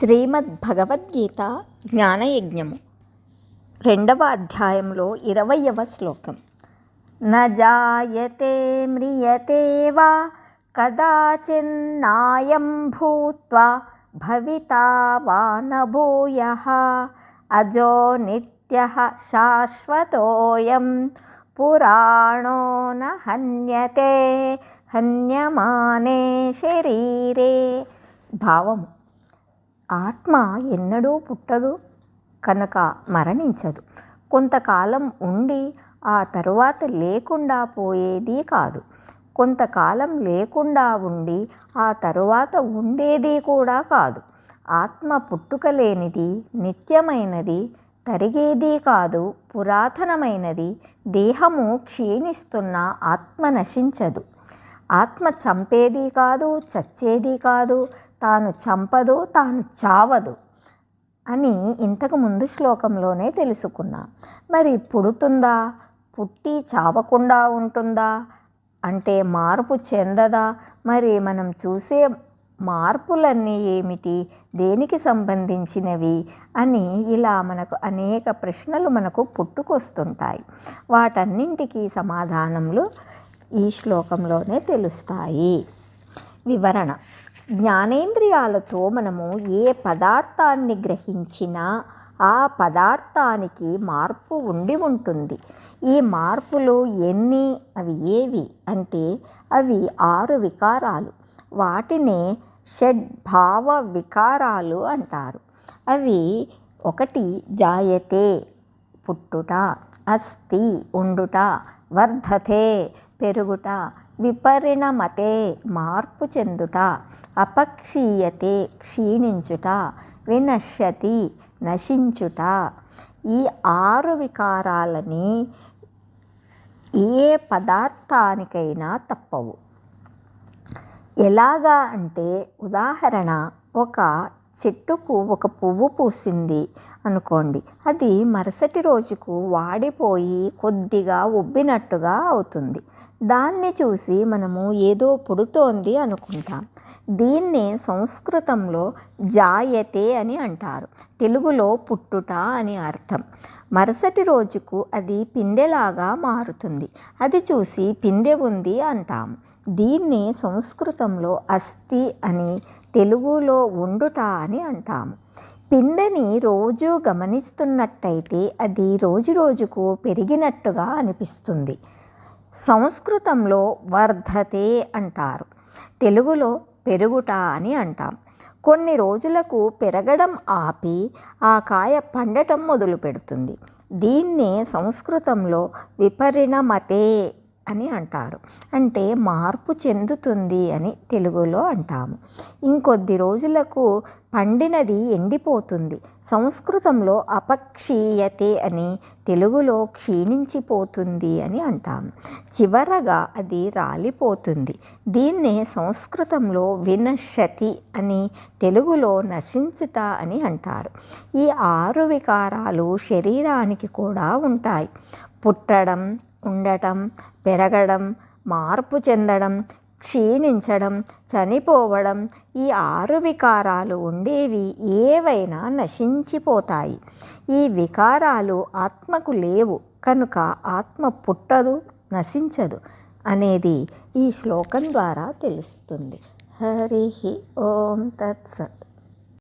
శ్రీమద్ భగవద్గీత జ్ఞానయజ్ఞము రెండవ అధ్యాయంలో ఇరవయవ శ్లోకం న జాయతే మ్రియతే వా కదాచిన్నాయం భూత్వా భవితా వా న భూయః అజో నిత్యః శాశ్వతోయం పురాణో న హన్యతే హన్యమానే శరీరే భావము ఆత్మ ఎన్నడూ పుట్టదు కనుక మరణించదు. కొంతకాలం ఉండి ఆ తరువాత లేకుండా పోయేది కాదు. కొంతకాలం లేకుండా ఉండి ఆ తరువాత ఉండేది కూడా కాదు. ఆత్మ పుట్టుక లేనిది నిత్యమైనది తరిగేది కాదు పురాతనమైనది దేహము క్షీణిస్తున్న ఆత్మ నశించదు. ఆత్మ చంపేది కాదు చచ్చేది కాదు తాను చంపదు తాను చావదు అని ఇంతకు ముందు శ్లోకంలోనే తెలుసుకున్నా. మరి పుడుతుందా? పుట్టి చావకుండా ఉంటుందా? అంటే మార్పు చెందదా? మరి మనం చూసే మార్పులన్నీ ఏమిటి? దేనికి సంబంధించినవి? అని ఇలా మనకు అనేక ప్రశ్నలు మనకు పుట్టుకొస్తుంటాయి. వాటన్నింటికీ సమాధానములు ఈ శ్లోకంలోనే తెలుస్తాయి. వివరణ. జ్ఞానేంద్రియాలతో మనము ఏ పదార్థాన్ని గ్రహించినా ఆ పదార్థానికి మార్పు ఉండి ఉంటుంది. ఈ మార్పులు ఎన్ని అవి ఏవి అంటే అవి ఆరు వికారాలు. వాటినే షడ్భావ వికారాలు అంటారు. అవి ఒకటి జాయతే పుట్టుట అస్థి ఉండుట వర్ధతే పెరుగుట విపరిణమతే మార్పు చెందుట అపక్షీయతే క్షీణించుట వినశ్యతి నశించుట. ఈ ఆరు వికారాలని ఏ పదార్థానికైనా తప్పవు. ఎలాగా అంటే ఉదాహరణ ఒక చెట్టుకు ఒక పువ్వు పూసింది అనుకోండి. అది మరుసటి రోజుకు వాడిపోయి కొద్దిగా ఉబ్బినట్టుగా అవుతుంది. దాన్ని చూసి మనము ఏదో పుడుతోంది అనుకుంటాం. దీన్నే సంస్కృతంలో జాయతే అని అంటారు. తెలుగులో పుట్టుట అని అర్థం. మరుసటి రోజుకు అది పిందెలాగా మారుతుంది. అది చూసి పిందె ఉంది అంటాము దీన్ని సంస్కృతంలో అస్థి అని తెలుగులో ఉండుట అని అంటాము. పిందెని రోజు గమనిస్తున్నట్టయితే అది రోజు రోజుకు పెరిగినట్టుగా అనిపిస్తుంది. సంస్కృతంలో వర్ధతే అంటారు. తెలుగులో పెరుగుట అని అంటాం. కొన్ని రోజులకు పెరగడం ఆపి ఆ కాయ పండటం మొదలు పెడుతుంది దీన్నే సంస్కృతంలో విపరిణమతే అని అంటారు. అంటే మార్పు చెందుతుంది అని తెలుగులో అంటాము. ఇంకొద్ది రోజులకు పండినది ఎండిపోతుంది. సంస్కృతంలో అపక్షీయతే అని తెలుగులో క్షీణించిపోతుంది అని అంటాము. చివరగా అది రాలిపోతుంది. దీన్నే సంస్కృతంలో వినశతి అని తెలుగులో నశించుట అని అంటారు. ఈ ఆరు వికారాలు శరీరానికి కూడా ఉంటాయి. పుట్టడం ఉండటం పెరగడం మార్పు చెందడం క్షీణించడం చనిపోవడం ఈ ఆరు వికారాలు ఉండేవి ఏవైనా నశించిపోతాయి. ఈ వికారాలు ఆత్మకు లేవు కనుక ఆత్మ పుట్టదు నశించదు అనేది ఈ శ్లోకం ద్వారా తెలుస్తుంది. హరి ఓం తత్సత్.